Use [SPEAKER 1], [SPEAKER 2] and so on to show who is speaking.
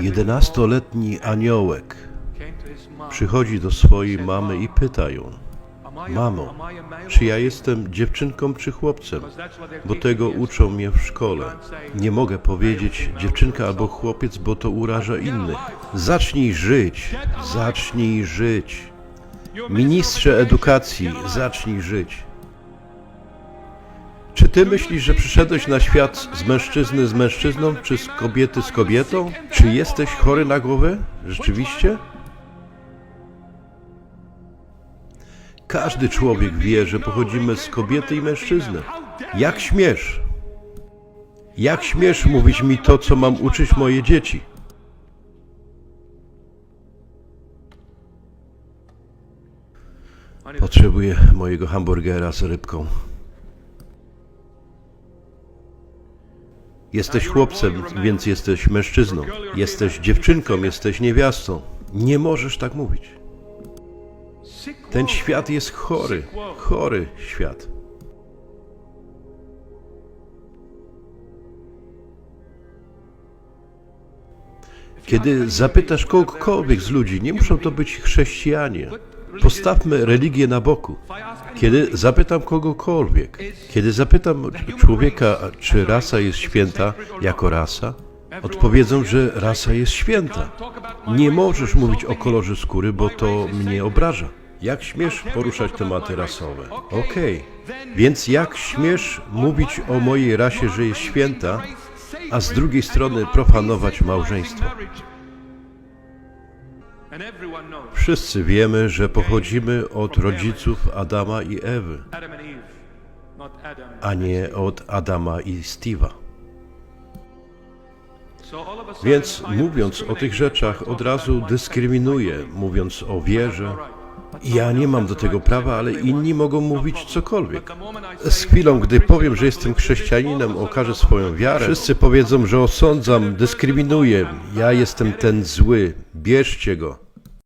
[SPEAKER 1] Jedenastoletni aniołek przychodzi do swojej mamy i pyta ją: Mamo, czy ja jestem dziewczynką czy chłopcem? Bo tego uczą mnie w szkole. Nie mogę powiedzieć dziewczynka albo chłopiec, bo to uraża innych. Zacznij żyć, zacznij żyć. Ministrze edukacji, zacznij żyć. Czy ty myślisz, że przyszedłeś na świat z mężczyzny z mężczyzną, czy z kobiety z kobietą? Czy jesteś chory na głowę? Rzeczywiście? Każdy człowiek wie, że pochodzimy z kobiety i mężczyzny. Jak śmiesz? Jak śmiesz mówić mi to, co mam uczyć moje dzieci? Potrzebuję mojego hamburgera z rybką. Jesteś chłopcem, więc jesteś mężczyzną. Jesteś dziewczynką, jesteś niewiastą. Nie możesz tak mówić. Ten świat jest chory, chory świat. Kiedy zapytasz kogokolwiek z ludzi, nie muszą to być chrześcijanie. Postawmy religię na boku. Kiedy zapytam kogokolwiek, kiedy zapytam człowieka, czy rasa jest święta jako rasa, odpowiedzą, że rasa jest święta. Nie możesz mówić o kolorze skóry, bo to mnie obraża. Jak śmiesz poruszać tematy rasowe? Okej. Więc jak śmiesz mówić o mojej rasie, że jest święta, a z drugiej strony profanować małżeństwo? Wszyscy wiemy, że pochodzimy od rodziców Adama i Ewy, a nie od Adama i Steve'a. Więc mówiąc o tych rzeczach, od razu dyskryminuję, mówiąc o wierze. Ja nie mam do tego prawa, ale inni mogą mówić cokolwiek. Z chwilą, gdy powiem, że jestem chrześcijaninem, okażę swoją wiarę, wszyscy powiedzą, że osądzam, dyskryminuję, ja jestem ten zły, bierzcie go.